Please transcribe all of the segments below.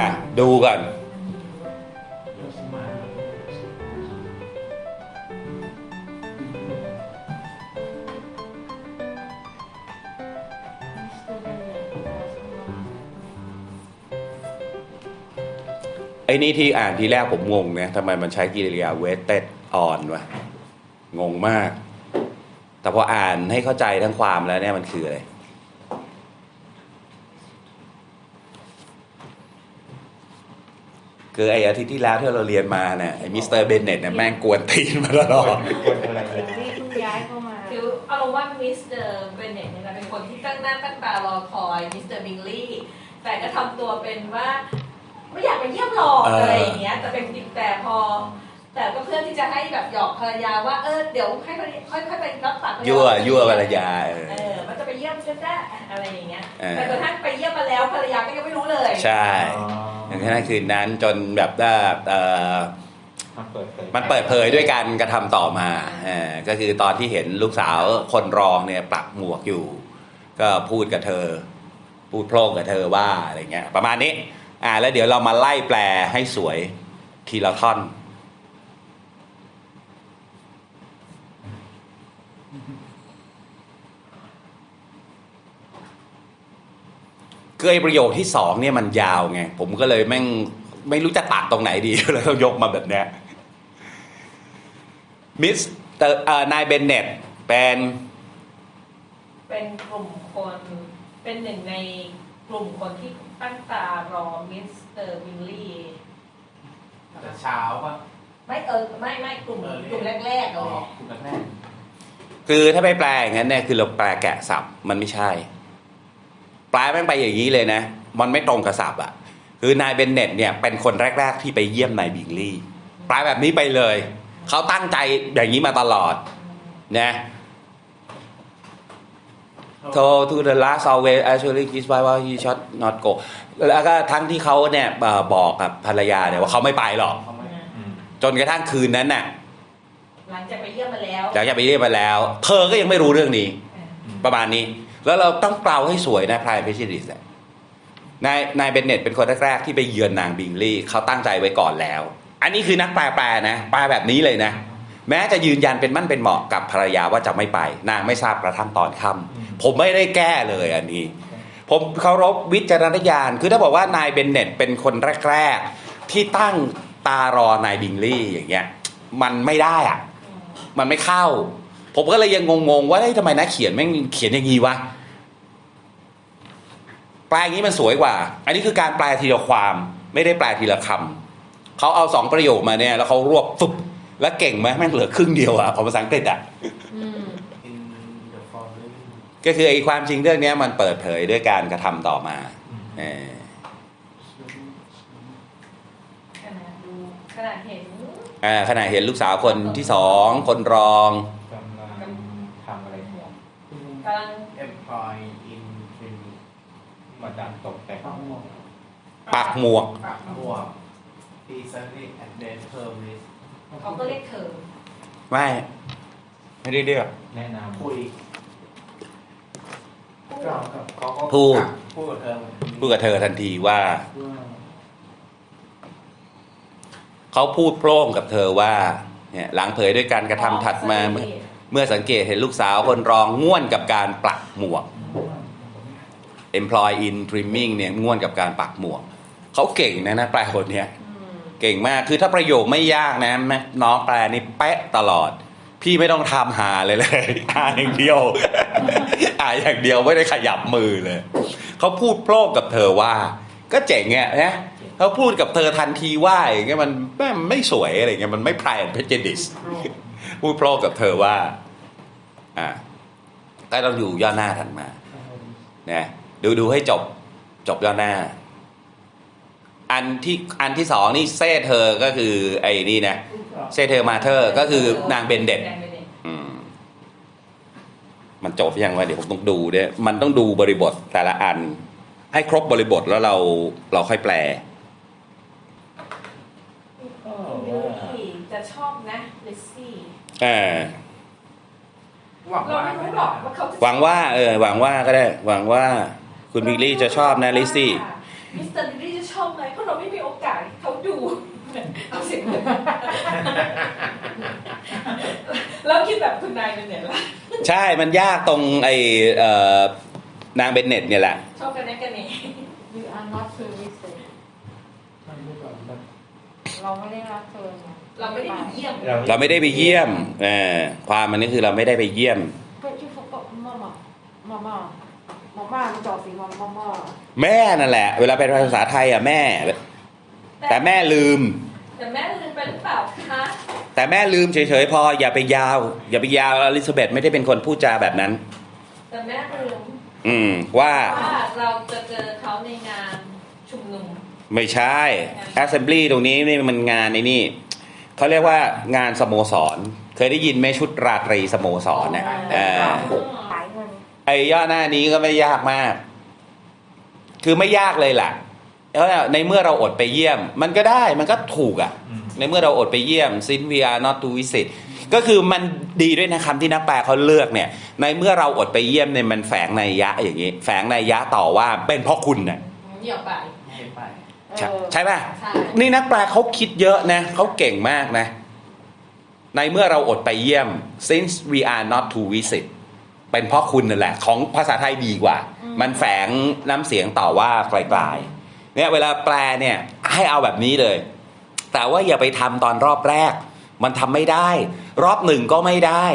อะดูก่อนไอ้นี่ที่อ่านทีแรกผมงงนะทำไมมันใช้กิริยา wasted on วะ งงมาก แต่พออ่านให้เข้าใจทั้งความแล้วเนี่ยมันคืออะไร คือไอ้อาทิตย์ที่แล้วที่เราเรียนมาเนี่ยไอ้มิสเตอร์เบนเน็ตเนี่ยแม่งกวนตีนมาตลอดคนอะไรเลยนี่เพิ่งย้ายเข้ามาคือเอาลงว่ามิสเตอร์เบนเน็ตเนี่ยนะเป็นคนที่ตั้งหน้าตั้งตารอคอยมิสเตอร์บิงลี่แต่ก็ทำตัวเป็นว่าไม่อยากไปเยี่ยมหรอกเออออะไรอย่างเงี้ยแต่เป็นจริงแต่พอ แต่ก็เพื่อที่จะให้แบบหยอกภรรยาว่าเออเดี๋ยวให้ภรรยาค่อยๆไปรับปากภรรยั่วยั่วภรรยาเออเออมันจะไปเยี่ยมฉันได้อะไรอย่างเงี้ยเออแต่กระทั่งไปเยี่ยมมาแล้วภรรยาก็ยังไม่รู้เลย ใช่ อย่างนั้นคืนนั้นจนแบบว่าเอ่อมันเปิดเผยมันเปิดเผยด้วยการกระทำต่อมาเออก็คือตอนที่เห็นลูกสาวคนรองเนี่ยปลักหมวกอยู่ ก็พูดกับเธอ พูดโพร่งกับเธอว่าอะไรเงี้ยประมาณนี้อ่าแล้วเดี๋ยวเรามาไล่แปลให้สวยทีละท่อน คือไอ้ประโยคที่สองเนี่ยมันยาวไง ผมก็เลยแม่งไม่รู้จะตัดตรงไหนดีเลยต้องยกมาแบบเนี้ยมิสเตอร์เอ่อนายเบนเน็ตเป็นเป็นกลุ่มคนเป็นหนึ่งในกลุ่มคนที่ตั้งตารอมิสเตอร์บิงลี่แต่เช้าป่ะไม่เออไม่ไม่กลุ่มเออกลุ่มแรกๆอ๋เลอยคุณแม่คือถ้าไปแปลอย่างนั้นเนี่ยคือเราแปลแกะสับมันไม่ใช่ แปลแม่งไปอย่างนี้เลยนะ มันไม่ตรงกับสับอะ คือนายเบนเน็ตเนี่ยเป็นคนแรก ๆ ที่ไปเยี่ยมนายบิงลี่แปลแบบนี้ไปเลย เขาตั้งใจอย่างนี้มาตลอดนะ told to the last always actually his wife ว่า he shot not go แล้วก็ทั้งที่เขาเนี่ยเอ่อบอกกับภรรยาเนี่ยว่าเขาไม่ไปหรอกเขาไม่อืมจนกระทั่งคืนนั้นน่ะหลังจากไปเยี่ยมมาแล้วหลังจากไปเรียกมาแล้ว เธอก็ยังไม่รู้เรื่องนี้เออประมาณนี้ แล้วเราต้องเปล่าให้สวยนะพรายเพชิดิสนายนายเบนเน็ตเป็นคนแรกๆที่ไปเยือนนางบิงลี่เขาตั้งใจไว้ก่อนแล้ว อันนี้คือนักแปลแปลนะแปลแบบนี้เลยนะแม้จะยืนยันเป็นมั่นเป็นเหมาะกับภรรยาว่าจะไม่ไป นางไม่ทราบกระทั่งตอนค่ำผมไม่ได้แก้เลยอันนี้ ผมเคารพวิจารณญาณ คือถ้าบอกว่านายเบนเน็ตเป็นคนแรกๆที่ตั้งตารอนายบิงลี่อย่างเงี้ย มันไม่ได้อะมันไม่เข้า ผมก็เลยยังงงๆว่าเฮ้ยทำไมนักเขียนแม่งเขียนอย่างนี้วะแปลอย่างนี้มันสวยกว่า อันนี้คือการแปลทีละความ ไม่ได้แปลทีละคำเขาเอาสองประโยคมาเนี่ย แล้วเขารวบฟึบแล้วเก่งไหมแม่งเหลือครึ่งเดียวอะของภาษาอังกฤษอะอืม in the following ก็คือไอ้ความจริงเรื่องเนี้ยมันเปิดเผยด้วยการกระทำต่อมาเออขนาดดูขนาดเห็นอ่าขณะเห็นลูกสาวคนที่สองคนรอง กำลังทำอะไรหัว กำลัง employ in clinic มาดามตกแต่งปักหมวกปักหมวก recently and then permit เขาก็เรียกเธอไม่ไม่ได้เรียก แนะนคุยพูดเขาก็พูด พูดกับเธอเหมือนพูดกับเธอทันทีว่าเขาพูดโพร่งกับเธอว่า เนี่ย หลังเผยด้วยการกระทำถัดมาเมื่อ เมื่อสังเกตเห็นลูกสาวคนรองง่วนกับการปักหมวก employ in trimming เนี่ยง่วนกับการปักหมวก เขาเก่งนะนะแปลคนเนี้ยอืมเก่งมากคือถ้าประโยคไม่ยากนะแม่น้องแปลนี่เป๊ะตลอด พี่ไม่ต้องทำหาเลยเลยอ่านอย่างเดียวอ่านอย่างเดียวไม่ได้ขยับมือเลยเขาพูดโพร่งกับเธอว่า ก็เจ๋งอะนะเขาพูดกับเธอทันทีว่าอย่างเงี้ยมันแม่งไม่สวยอะไรเงี้ยมันไม่ไพรเพจดิสพูดโพร่งกับเธอว่า อ่าก็ต้องอยู่ย่อหน้าถัดมานะดูดูให้จบจบย่อหน้า อันที่อันที่สองนี่เซ่เธอก็คือ ไอ้นี่นะเซ่เธอมาเธอก็คือนางเบนเด็ดนางเบนเด็ตอืมมันจบยังวะเดี๋ยวผมต้องดูด้วยมันต้องดูบริบทแต่ละอัน ให้ครบบริบทแล้วเราเราค่อยแปลบิลลี่จะชอบนะลิซซี่อ่า หวังว่าหวังว่าเออหวังว่าก็ได้ หวังว่าคุณบิลลี่จะชอบนะลิซี่มิสเตอร์บิลลี่จะชอบไหมเพราะเราไม่มีโอกาสเขาดูเอาสีแล้วคิดแบบคุณนายเป็นเนี่ยละใช่มันยากตรงไอ้นางเบนเน็ตเนี่ยแหละ ชอบกันแน่กันเอง You are not service เราไม่ได้รับเชิญไงเราไม่ได้ไปเยี่ยมเราไม่ได้ไปเยี่ยมเออความมันนี่คือเราไม่ได้ไปเยี่ยมเพื่อที่เขาก็มามามามามามาจอดสีมามามาแม่นั่นแหละ เวลาเป็นภาษาไทยอะแม่ แต่แม่ลืม แต่แม่ลืมไปหรือเปล่าคะแต่แม่ลืมเฉยๆพออย่าไปยาว อย่าไปยาวอลิซาเบธไม่ได้เป็นคนพูดจาแบบนั้น แต่แม่ลืมอืมว่าว่าเราจะเจอเขาในงานชุมนุม ไม่ใช่ Assembly ตรงนี้นี่มันงานในนี่เขาเรียกว่างานสโมสร เคยได้ยินไหมชุดราตรีสโมสรเนี่ยเออขายเงินไอ้ย่อหน้านี้ก็ไม่ยากมาก คือไม่ยากเลยล่ะแล้วในเมื่อเราอดไปเยี่ยม มันก็ได้มันก็ถูกอะอืมในเมื่อเราอดไปเยี่ยม since we are not to visit ก็คือมันดีด้วยนะคำที่นักแปลเขาเลือกเนี่ย ในเมื่อเราอดไปเยี่ยมเนี่ยมันแฝงในยยะอย่างนี้ แฝงในยยะต่อว่าเป็นเพราะคุณน่ะเหี่ยวไปไม่ไป ใช่เออใช่ป่ะใช่นี่นักแปลเขาคิดเยอะนะเขาเก่งมากนะ ในเมื่อเราอดไปเยี่ยม since we are not to visit เป็นเพราะคุณนั่นแหละ ของภาษาไทยดีกว่า มันแฝงน้ำเสียงต่อว่าไกลๆเนี่ยเวลาแปลเนี่ยให้เอาแบบนี้เลย แต่ว่าอย่าไปทำตอนรอบแรก มันทำไม่ได้ รอบหนึ่งก็ไม่ได้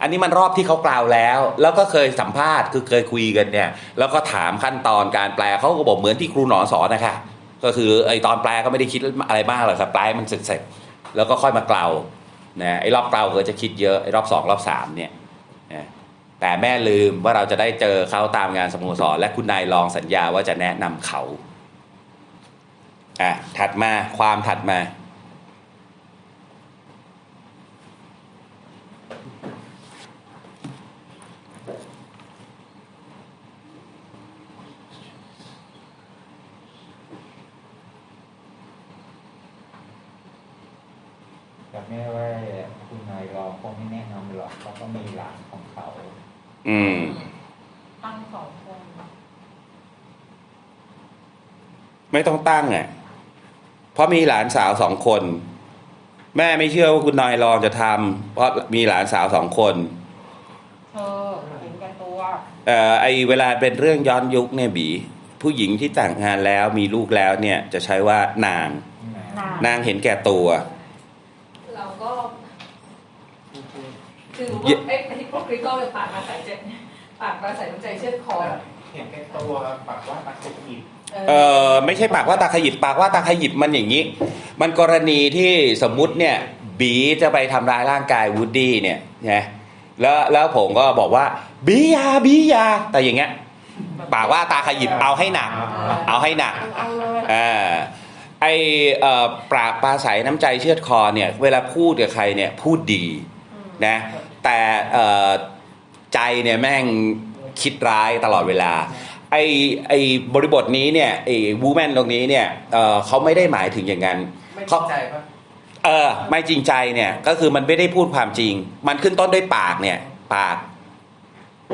อันนี้มันรอบที่เขากล่าวแล้ว แล้วก็เคยสัมภาษณ์คือเคยคุยกันเนี่ย แล้วก็ถามขั้นตอนการแปลเขาก็บอกเหมือนที่ครูหนอสอนนะคะ ก็คือไอ้ตอนแปลก็ไม่ได้คิดอะไรมากหรอกครับแปลมันเสร็จๆแล้วก็ค่อยมาเกลานะไอ้รอบเกลาก็จะคิดเยอะไอ้รอบสองรอบสามเนี่ยนะแต่แม่ลืมว่าเราจะได้เจอเขาตามงานสโมสรและคุณนายลองสัญญาว่าจะแนะนำเขาอะถัดมาความถัดมา แต่แม่ว่าคุณนายรองคงไม่แนะนำหรอกเขาก็มีหลานของเขา อืมตั้งสองคนไม่ต้องตั้งอะเพราะมีหลานสาวสองคน แม่ไม่เชื่อว่าคุณนายรองจะทำเพราะมีหลานสาวสองคนเธอเห็นแกันตัวเอ่อไอเวลาเป็นเรื่องย้อนยุคเนี่ยบี ผู้หญิงที่แต่งงานแล้วมีลูกแล้วเนี่ยจะใช้ว่านาง นานนางเห็นแก่ตัวเราก็ คือว่าไอ้ไอ้ที่พวกคริสตัลเป็นปากมาใส่เจ็ดปากมาใส่น้ำใจเชือดคอเห็นแก่ตัวปักว่าปักสุกิจเออไม่ใช่ปากว่าตาขยิบปากว่าตาขยิบมันอย่างนี้ มันกรณีที่สมมุติเนี่ยบีจะไปทำร้ายร่างกายวูดดี้เนี่ยนะแล้วแล้วผมก็บอกว่าบีอยาบีอยาแต่อย่างเงี้ยปากว่าตาขยิบเอาให้หนัก เอาให้หนักเอาเลยอ่าไอเอ่อปราบปลาใสน้ำใจเชือดคอเนี่ย เวลาพูดกับใครเนี่ยพูดดีอืม นะแต่เอ่อใจเนี่ยแม่งคิดร้ายตลอดเวลาไอไอบริบทนี้เนี่ยไอวูแมนตรงนี้เนี่ยเอ่อเขาไม่ได้หมายถึงอย่างนั้นไม่เขาเข้าใจปะเออไม่จริงใจเนี่ยก็คือมันไม่ได้พูดความจริง มันขึ้นต้นด้วยปากเนี่ย ปาก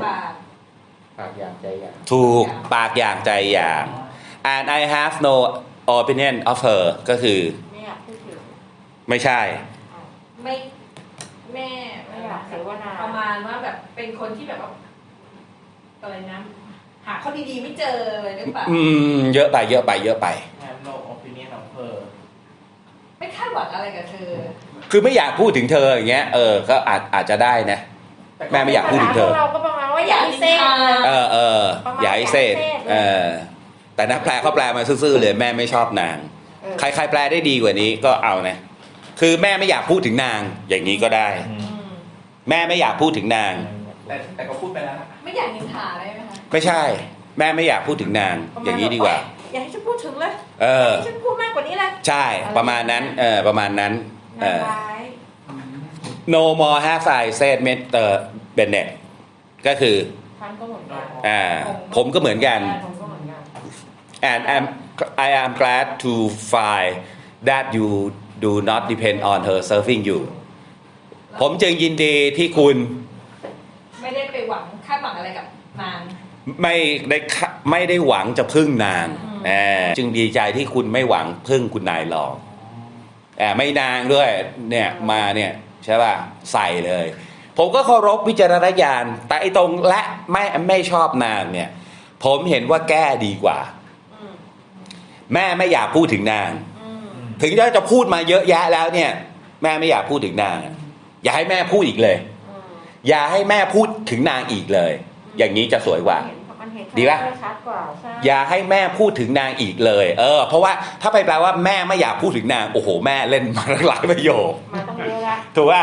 ปากปากอย่างใจอย่างถูกปากอย่างใจอย่าง and I have no opinion of her ก็คือไม่อยากพูดถึงไม่ใช่อะไม่ แม่ไม่อยากเสวนา ประมาณว่าแบบเป็นคนที่แบบว่าอะไรนะหาข้อดีๆไม่เจอเลยหรือเปล่าอืม เยอะไป เยอะไป เยอะไป แฮมโนโอปิเนียนของเธอไม่คาดหวังอะไรกับเธอคือไม่อยากพูดถึงเธออย่างเงี้ย เออ ก็อาจอาจจะได้นะ แม่ไม่อยากพูดถึงเธอพวกเราก็ประมาณว่าอยากให้เซ่ เออเออประมาณอย่าให้เศษอย่าให้เศษเลย เออ แต่นักแปลเขาแปลมาซื่อๆเลยแม่ไม่ชอบนาง เออใครใครแปลได้ดีกว่านี้ก็เอานะ คือแม่ไม่อยากพูดถึงนาง อย่างนี้ก็ได้อืมแม่ไม่อยากพูดถึงนาง แต่แต่ก็พูดไปแล้วนะไม่อยากนินทาได้ไหมคะไม่ใช่ แม่ไม่อยากพูดถึงนาง อย่างนี้ดีกว่า อย่าให้ฉันพูดถึงเลยเออให้ฉันพูดมากกว่านี้เลยใช่ประมาณนั้นเออประมาณนั้นเออร้าย no more have I said Mr. Bennett ก็คือฉันก็เหมือนกันอ่าผมก็เหมือนกันผมก็เหมือนกัน and I'm I am glad to find that you do not depend on her serving you ผมจึงยินดีที่คุณ ไม่ได้ไปหวังคาดหวังอะไรกับนางไม่ได้คะไม่ได้หวังจะพึ่งนางอืมเออจึงดีใจที่คุณไม่หวังพึ่งคุณนายรองแอบไม่นางด้วยเนี่ยมาเนี่ยใช่ป่ะใส่เลย ผมก็เคารพวิจารณญาณแต่ไอ้ตรงและไม่ไม่ชอบนางเนี่ย ผมเห็นว่าแก้ดีกว่าอืมแม่ไม่อยากพูดถึงนางอืม ถึงจะพูดมาเยอะแยะแล้วเนี่ย แม่ไม่อยากพูดถึงนางอะอย่าให้แม่พูดอีกเลยอืมอย่าให้แม่พูดถึงนางอีกเลย อย่างนี้จะสวยกว่าเห็นมันเห็นดีปะชัดกว่าใช่อย่าให้แม่พูดถึงนางอีกเลย เออ เพราะว่าถ้าไปแปลว่าแม่ไม่อยากพูดถึงนางโอ้โหแม่เล่นมาหลายประโยคมาต้องเยอะละถูกป่ะ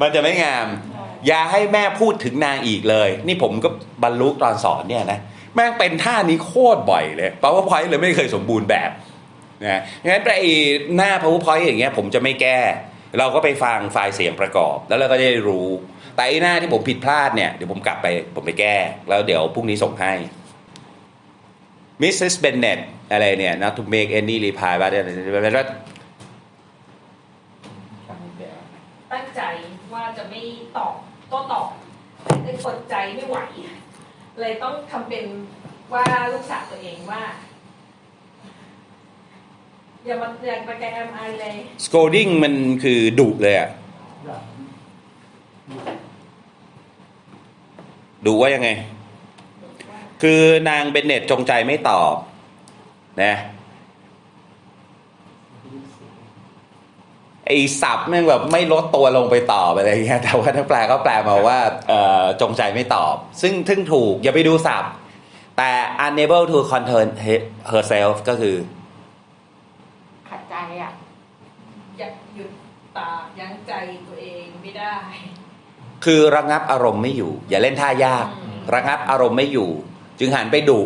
มันจะไม่งามใช่อย่าให้แม่พูดถึงนางอีกเลย นี่ผมก็บรรลุตอนสอนเนี่ยนะแม่งเป็นท่านี้โคตรบ่อยเลย powerpoint เลยไม่เคยสมบูรณ์แบบ นะงั้นไอ้หน้า powerpoint อย่างเงี้ยผมจะไม่แก้ เราก็ไปฟังไฟล์เสียงประกอบ แล้วเราก็จะได้รู้ แต่ไอ้หน้าที่ผมผิดพลาดเนี่ยเดี๋ยวผมกลับไปผมไปแก้ แล้วเดี๋ยวพรุ่งนี้ส่งให้ Mrs. Bennett อะไรเนี่ย not to make any reply ว่าทำเดี๋ยวตั้งใจว่าจะไม่ตอบโต้ตอบแต่กดใจไม่ไหว เลยต้องทำเป็นว่าลูกสาวตัวเองว่า อย่ามาอย่ามาแกล้งไอเลย scolding มันคือดุเลยอะดุว่ายังไง คือนางเบนเน็ตจงใจไม่ตอบนะไอ้สับแม่งแบบไม่ลดตัวลงไปตอบอะไรเงี้ยแต่ว่าถ้าแปลก็แปลมาว่าจงใจไม่ตอบ ซึ่งซึ่งถูกอย่าไปดูสับแต่ unable to control herself ก็คือ อะอยากหยุดปากยั้งใจตัวเองไม่ได้ คือระงับอารมณ์ไม่อยู่ อย่าเล่นท่ายาก อืม ระงับอารมณ์ไม่อยู่ จึงหันไปดุ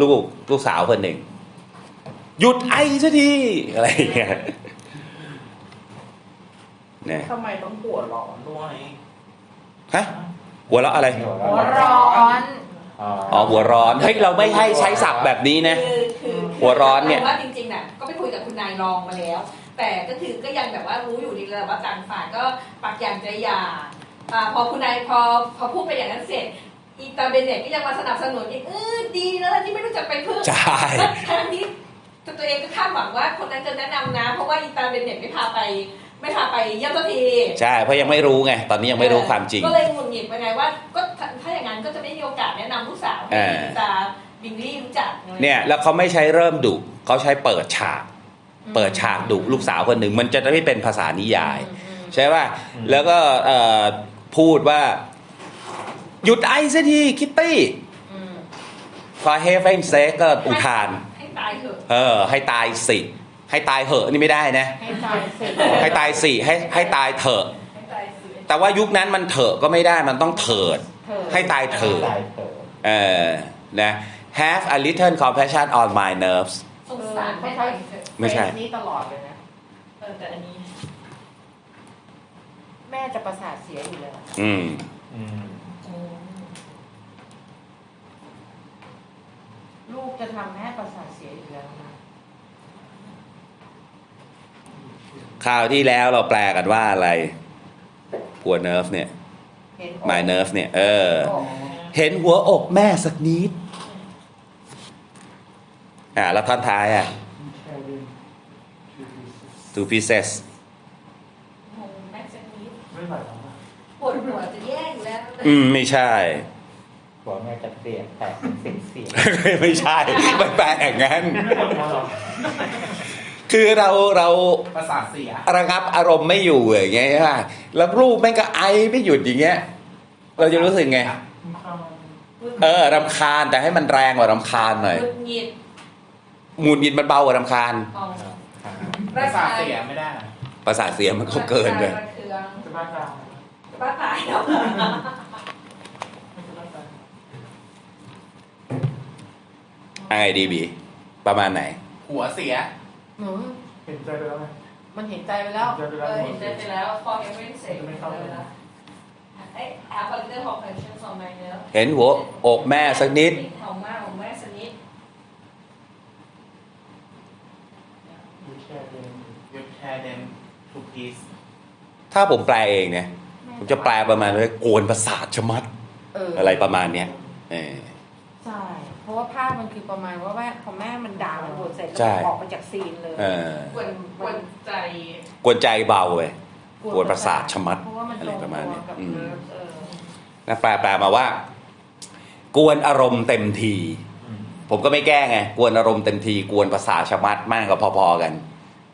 ลูกลูกสาวคนหนึ่ง หยุดไอซะทีอะไรอย่างเงี้ยเนี่ยทำไมต้องปวดร้อนด้วยฮะหัวเราะอะไร หัวร้อนอ๋อหัวร้อนเฮ้ยเราไม่ให้ใช้ศัพท์แบบนี้นะ คือคือหัวร้อนเนี่ยว่าจริงๆน่ะ ก็ไปคุยกับคุณนายรองมาแล้ว แต่ก็คือก็ยังแบบว่ารู้อยู่ดีเลยว่าต่างฝ่ายก็ปากอย่างใจหย่าอ่าพอคุณนายพอพอพูดไปอย่างนั้นเสร็จอีตาเบนเน็ตก็ยังมาสนับสนุนอีกเออดีนะที่ไม่รู้จักไปพึ่งใช่ทั้งที่ตัวเองก็คาดหวังว่าคนนั้นจะแนะนำนะ เพราะว่าอีตาเบนเน็ตไม่พาไปไม่พาไปเยี่ยมสักทีใช่เพราะยังไม่รู้ไงตอนนี้ยังไม่รู้ความจริง ก็เลยหงุดหงิดไปไงว่าก็ถ้าถ้าอย่างนั้นก็จะไม่มีโอกาสแนะนำลูกสาวให้เอออีตาบิงลี่รู้จักไงเนี่ยแล้วเขาไม่ใช้เริ่มดุเขาใช้เปิดฉาก เปิดฉากดุลูกสาวคนหนึ่งมันจะไม่เป็นภาษานิยายอืมอืมใช่ป่ะแล้วก็เอ่อพูดว่า หยุดไอซะทีคิตตี้อืมฟอเฮฟเฟนเซก็อุทาน ให้ตายเถอะเออ ให้ตายสิ ให้ตายเหอะนี่ไม่ได้นะ ให้ใจเสร็จให้ตายสิให้ให้ตายเถอะให้ตายสิแต่ว่ายุคนั้นมันเถอะก็ไม่ได้มันต้องเถิดเธอให้ตายเถิดตายเถอะเออนะ have a little compassion on my nerves สงสารเขาให้ใช้ตายเถอะไม่ใช่เฟซนี้ตลอดเลยนะเออแต่อันนี้ แม่จะประสาทเสียอยู่แล้วอืมอืม อืมลูกจะทำแม่ประสาทเสียอยู่แล้วนะคราวที่แล้วเราแปลกันว่าอะไรหัว nerve เนี่ย เห็น my nerve เนี่ย เออโอ้เห็นหัวอกแม่สักนิด อ่าแล้วท่อนท้ายอะ two pieces งงแม็กซ์นี้ไม่ไหวแล้วอะปวดหัวจะแย่อยู่แล้วอืม ไม่ใช่ หัวแม่จะเปลี่ยนแต่เป็นเสียงเสียงไม่ใช่ไม่แปลอย่างนั้นไม่ปวดหัวหรอคือเราเราประสาทเสียระงับอารมณ์ไม่อยู่อย่างเงี้ยใช่ป่ะแล้วรูปแม่งก็ไอไม่หยุดอย่างเงี้ย เราจะรู้สึกไง เออรำคาญแต่ให้มันแรงกว่ารำคาญหน่อย หงุดหงิด หงุดหงิดมันเบากว่ารำคาญของประสาทเสียไม่ได้ประสาทเสียมันก็เกินไประเคืองจะบ้าตายจะบ้าตายแล้วจะบ้าตายไอดีบีประมาณไหน หัวเสียหนูเห็นใจไปแล้วไงมันเห็นใจไปแล้วเห็นใจไปเอแล้วอเห็นใจไปแล้ว for every sake ไม่เข้าเลยนะไอ้ have a little compassion for my nerve เห็นหัวอกแม่สักนิด ของแม่ของแม่สักนิด ยูแชร์เดมยูแชร์เดม ทูพีซถ้าผมแปลเองเนี่ยผมจะแปลประมาณว่าโกวนประสาทชะมัดเอออะไรประมาณเนี้ยเออสใช่ เพราะว่าภาพมันคือประมาณว่าแม่พอแม่มันด่ามันบทเสร็จแล้วใช่มันออกมาจากซีนเลยเออกวนกวนใจกวนใจเบาเว้ย กวนประสาทชะมัดเพราะว่ามันอะไรประมาณเนี้ยตงตัวกับอืม เลิฟเออนะแปลแปลมาว่า กวนอารมณ์เต็มที ผมก็ไม่แก้ไง กวนอารมณ์เต็มที กวนภาษาชะมัดมากก็พอๆกัน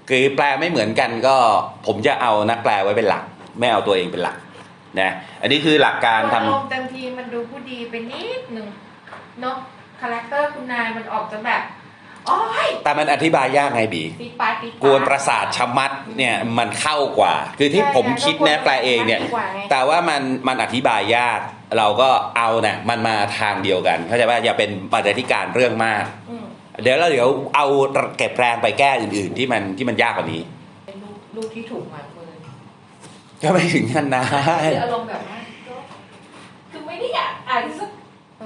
คือแปลไม่เหมือนกันก็ผมจะเอานักแปลไว้เป็นหลัก ไม่เอาตัวเองเป็นหลักนะอันนี้คือหลักการทำ อารมณ์เต็มทีมันดูผู้ดีไปนิดนึงเนาะคาแรคเตอร์คุณนายมันออกจะแบบโอ้ยแต่มันอธิบายยากไงบีปีดปาดปีดปาดกวนประสาทชะมัดเนี่ยมันเข้ากว่า คือที่ผมคิดนะแปลเองเนี่ยดีกว่าไง แต่ว่ามันมันอธิบายยาก เราก็เอาเนี่ยมันมาทางเดียวกัน เข้าใจว่าอย่าเป็นบรรณาธิการเรื่องมาก อืม เดี๋ยวเราเดี๋ยวเอาเก็บแรงไปแก้อื่น ๆ ที่มันที่มันยากกว่านี้เป็นลูกลูกที่ถูกหมายมือก็ไม่ถึงขั้นนะคืออารมณ์แบบว่าก็คือไม่ได้อยากอ่านสัก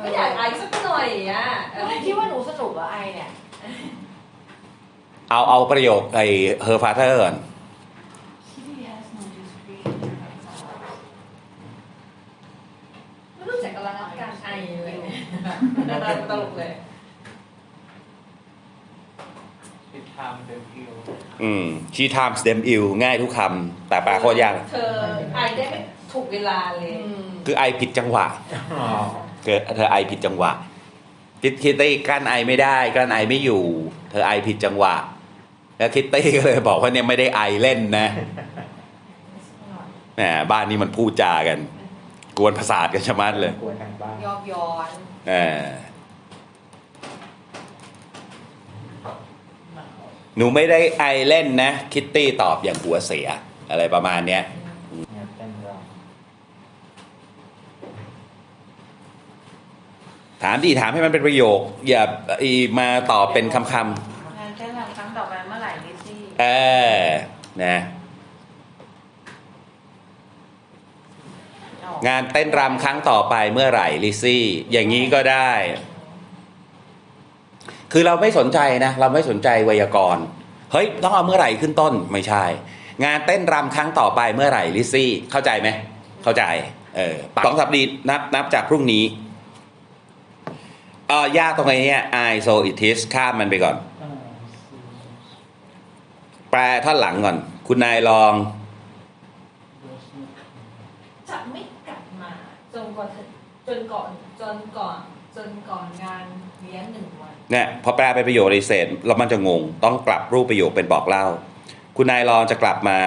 ไม่อยากอ่านสักหน่อยอะเออไม่คิดว่าหนูสนุกเหรอไอเนี่ย เอาเอาประโยคไอ้ her father ก่อน ไม่รู้จักกำลังการไอเลยตลกเลย ติดทำเดบิว อืม she times them ill ง่ายทุกคำแต่แปลโคตรยากเธอไอได้ไม่ถูกเวลาเลยอืมคือไอผิดจังหวะอ๋อเธอเธอไอผิดจังหวะคิดคิตตี้กลั้นไอไม่ได้กลั้นไอไม่อยู่ เธอไอผิดจังหวะ แล้วคิตตี้ก็เลยบอกว่าเนี่ยไม่ได้ไอเล่นนะแหมบ้านนี้มันพูดจากัน กวนประสาทกันชะมัดเลย กวนทางบ้านยอบย้อนเออ หนูไม่ได้ไอเล่นนะ คิตตี้ตอบอย่างหัวเสีย อะไรประมาณเนี้ยเนี่ยเต้นรถามดีถามให้มันเป็นประโยค อย่าอีมาตอบเป็นคำงานแค่ทำครั้งต่อไปเมื่อไหร่ลิซซี่ๆเออนะออกงานเต้นรำครั้งต่อไปเมื่อไหร่ลิซซี่ อย่างนี้ก็ได้ คือเราไม่สนใจนะเราไม่สนใจไวยากรณ์เฮ้ยต้องเอาเมื่อไหร่ขึ้นต้นไม่ใช่ งานเต้นรำครั้งต่อไปเมื่อไหร่ลิซี่ เข้าใจไหมเข้าใจเออสองสัปดาห์นับนับจากพรุ่งนี้เออยากตรงไหนเนี่ย I so it is ข้ามมันไปก่อน แปลท่อนหลังก่อน คุณนายลองจะไม่กลับมาจนกว่าเธอจนก่อนจนก่อนจนก่อนงานเลี้ยงหนึ่งวัน เนี่ยพอแปลเป็นประโยคในเศษแล้วมันจะงง ต้องกลับรูปประโยคเป็นบอกเล่า คุณนายลองจะกลับมา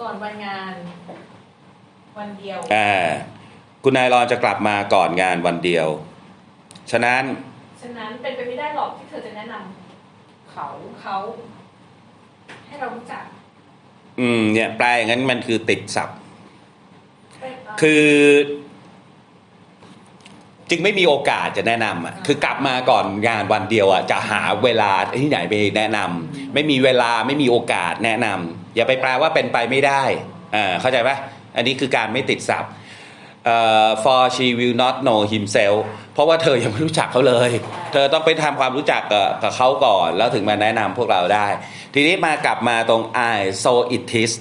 ก่อนวันงาน วันเดียวอ่าคุณนายรอนจะกลับมาก่อนงานวันเดียว ฉะนั้น ฉะนั้นเป็นไปไม่ได้หรอกที่เธอจะแนะนำเขาเขาให้เรารู้จักอืมเนี่ยแปลอย่างนั้นมันคือติดศัพท์ไปเอ่อคือ จึงไม่มีโอกาสจะแนะนำอะคือกลับมาก่อนงานวันเดียวอะจะหาเวลาที่ไหนไปแนะนำไม่มีเวลาไม่มีโอกาสแนะนำอย่าไปแปลว่าเป็นไปไม่ได้อ่าเข้าใจปะอันนี้คือการไม่ติดศัพท์เอ่อ for she will not know himself เพราะว่าเธอยังไม่รู้จักเขาเลย เธอต้องไปทำความรู้จักกับกับเขาก่อน แล้วถึงมาแนะนำพวกเราได้ ทีนี้มากลับมาตรง I so it is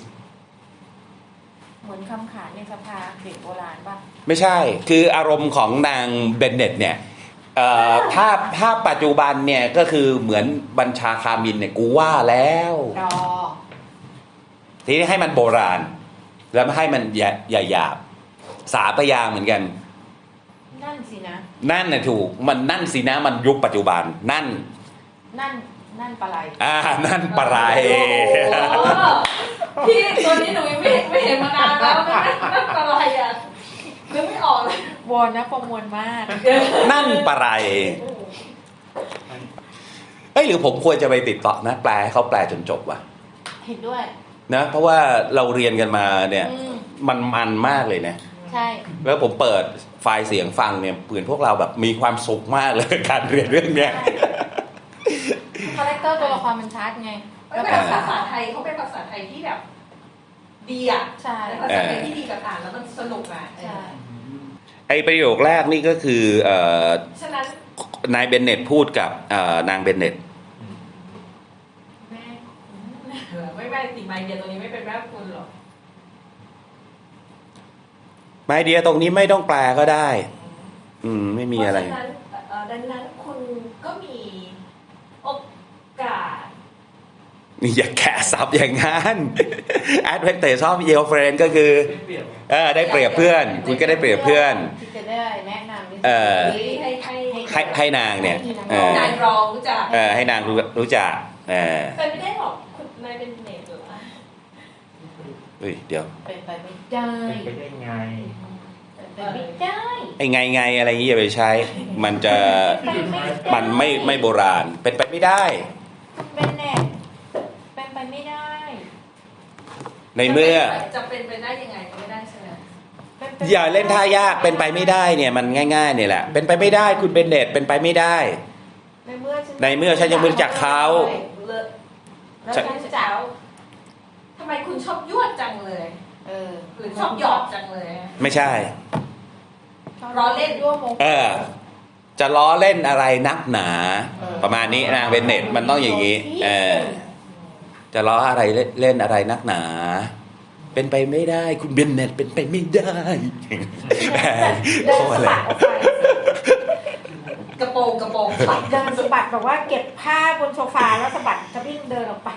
เหมือนคำขานในสภาเด็กโบราณป่ะ ไม่ใช่ คืออารมณ์ของนางเบนเน็ตเนี่ยเอ่อถ้าถ้าปัจจุบันเนี่ยก็คือเหมือนบัญชาคามินเนี่ยกูว่าแล้วดอทีนี้ให้มันโบราณ แล้วไม่ให้มันอย่าอย่าหยาบ สาพยางค์เหมือนกัน นั่นสินะ นั่นน่ะถูก มันนั่นสินะมันยุคปัจจุบัน นั่น นั่นนั่นปลาไหลอ่า นั่นปะไรโอ้พี่ตัวนี้หนูยังไม่เห็นไม่เห็นมานานแล้วนั่นนั่นอะไรอะ นึกไม่ออกเลยวอนนะประมวลมาก นั่นปะไรเอ้ยหรือผมควรจะไปติดต่อนะแปลให้เขาแปลจนจบวะเห็นด้วย นะเพราะว่าเราเรียนกันมาเนี่ย อืมมันมันมากเลยนะใช่ แล้วผมเปิดไฟล์เสียงฟังเนี่ยเปืนพวกเราแบบมีความสุขมากเลยการเรียนเรื่องเนี้ย คาแรคเตอร์ตัวละครมันชัดไง แล้วแล้วเป็นภาภาษาษาไทยเขาเป็นภาษาไทยที่แบบ ดีอะใช่เป็นภาษาไทยที่ดีกับอ่านแล้วมันสนุกอะใช่ไอประโยคแรกนี่ก็คือเอ่อฉะนั้นนายเบนเน็ตพูดกับเอ่อนางเบนเน็ตแม่ไม่แม่ติไมเดียตัวนี้ไม่เป็นแม่คุณหรอกไมเดียตรงนี้ไม่ต้องแปลก็ได้ อืม ไม่มีอะไรเพราะฉะนั้นเอ่อดังนั้นคุณก็มีโอกาส นี่อย่าแกะซับอย่างนั้นแอดเวนเตชอบเยลเฟรนก็คือไม่เปลี่ยนเออได้เปรียบเพื่อน คุณก็ได้เปรียบเพื่อน ที่จะได้แนะนำในเออ ให้ให้ให้ให้นางเนี่ยเออ นายรองรู้จักเออให้นางรู้รู้จักเออเป็นไม่ได้หรอกคุณนายเป็นเน็ตเหรอเฮ้ยเดี๋ยวเป็นไปไม่ได้เป็นไปได้ไงเป็นไปไม่ได้ไอ้ไงไงอะไรอย่างงี้อย่าไปใช้ มันจะเป็นไปไม่ได้มันไม่ไม่โบราณ เป็นไปไม่ได้ เป็นแน่เป็นไปไม่ได้ ในเมื่อ จะเป็นไปได้ยังไงก็ไม่ได้ใช่ไหมป็ไปอย่าเล่นท่ายากเป็นไปไม่ได้เนี่ยมันง่ายๆเนี่ยแหละ เป็นไปไม่ได้คุณเบนเน็ตเป็นไปไม่ได้ ในเมื่อฉันในเมื่อฉันยังไม่รู้จักเขา เลอะแล้วฉันฉันจะเอาทำไมคุณชอบยั่วจังเลยเออหรือชอบหยอกจังเลยไม่ใช่ ล้อเล่นร่วมโมโหเออ จะล้อเล่นอะไรนักหนา ประมาณนี้นางเบนเน็ตมันต้องอย่างนี้ เออ จะล้ออะไรเล่นเล่นอะไรนักหนา เป็นไปไม่ได้ คุณเบนเน็ตเป็นไปไม่ได้เดินโอ้สะอะไรบัดออกไปกระโปรงกระโปรงเดินสะบัดแบบว่าเก็บผ้าบนโซฟาแล้วสะบัดจะวิ่งเดินออกไป